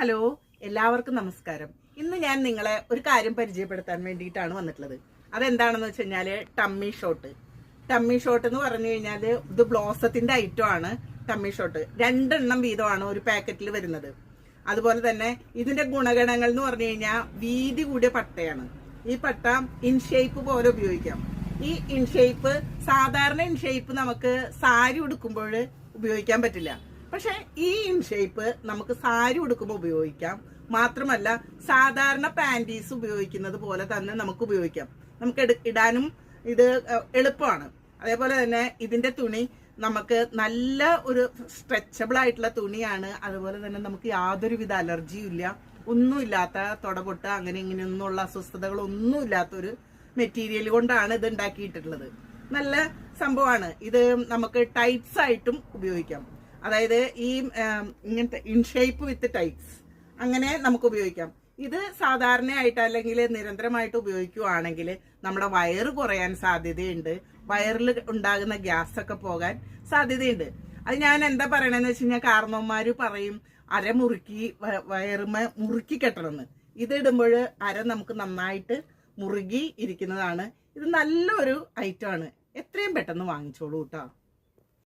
Hello എല്ലാവർക്കും നമസ്കാരം. ഇന്ന് ഞാൻ നിങ്ങളെ ഒരു കാര്യം പരിചയപ്പെടുത്താൻ വേണ്ടിയിട്ടാണ് വന്നിട്ടുള്ളത്. അതെന്താണെന്ന് വെച്ച് കഴിഞ്ഞാൽ ടമ്മി ഷോട്ട് ടമ്മി ഷോട്ട് എന്ന് പറഞ്ഞു കഴിഞ്ഞാൽ ഇത് ബ്ലോസത്തിന്റെ ഐറ്റം ആണ് ടമ്മി ഷോട്ട് രണ്ടെണ്ണം വീതമാണ് ഒരു പാക്കറ്റിൽ വരുന്നത്. അതുപോലെ തന്നെ ഇതിന്റെ ഗുണഗണങ്ങൾ എന്ന് പറഞ്ഞു കഴിഞ്ഞാൽ വീതി കൂടിയ പട്ടയാണ്. ഈ പട്ട ഇൻഷേപ്പ് പോലെ ഉപയോഗിക്കാം. ഈ ഇൻഷേപ്പ് സാധാരണ ഇൻഷേപ്പ് നമുക്ക് സാരി ഉടുക്കുമ്പോൾ ഉപയോഗിക്കാൻ പറ്റില്ല. പക്ഷെ ഈ ഇൻ ഷേപ്പ് നമുക്ക് സാരി ഉടുക്കുമ്പോൾ ഉപയോഗിക്കാം. മാത്രമല്ല സാധാരണ പാന്റീസ് ഉപയോഗിക്കുന്നത് പോലെ തന്നെ നമുക്ക് ഉപയോഗിക്കാം. നമുക്ക് ഇടാനും ഇത് എളുപ്പമാണ്. അതേപോലെ തന്നെ ഇതിന്റെ തുണി നമുക്ക് നല്ല ഒരു സ്ട്രെച്ചബിൾ ആയിട്ടുള്ള തുണിയാണ്. അതുപോലെ തന്നെ നമുക്ക് യാതൊരുവിധ അലർജിയും ഇല്ല. ഒന്നുമില്ലാത്ത തുടപൊട്ട് അങ്ങനെ ഇങ്ങനെയൊന്നുള്ള അസ്വസ്ഥതകളൊന്നും ഇല്ലാത്തൊരു മെറ്റീരിയൽ കൊണ്ടാണ് ഇത് ഉണ്ടാക്കിയിട്ടുള്ളത്. നല്ല സംഭവമാണ്. ഇത് നമുക്ക് ടൈറ്റ്സ് ആയിട്ടും ഉപയോഗിക്കാം. അതായത് ഈ ഇങ്ങനത്തെ ഇൻഷേപ്പ് വിത്ത് ടൈറ്റ്സ് അങ്ങനെ നമുക്ക് ഉപയോഗിക്കാം. ഇത് സാധാരണയായിട്ട് അല്ലെങ്കിൽ നിരന്തരമായിട്ട് ഉപയോഗിക്കുവാണെങ്കിൽ നമ്മുടെ വയറ് കുറയാൻ സാധ്യതയുണ്ട്. വയറിൽ ഉണ്ടാകുന്ന ഗ്യാസ് ഒക്കെ പോകാൻ സാധ്യതയുണ്ട്. അത് ഞാൻ എന്താ പറയണെന്ന് വെച്ച് കഴിഞ്ഞാൽ കാരണവന്മാർ പറയും അര മുറുക്കി വ- വയറുമ മുറുക്കി കെട്ടണമെന്ന് ഇതിടുമ്പോൾ അര നമുക്ക് നന്നായിട്ട് മുറുകി ഇരിക്കുന്നതാണ്. ഇത് നല്ലൊരു ഐറ്റമാണ് എത്രയും പെട്ടെന്ന് വാങ്ങിച്ചോളൂ കേട്ടോ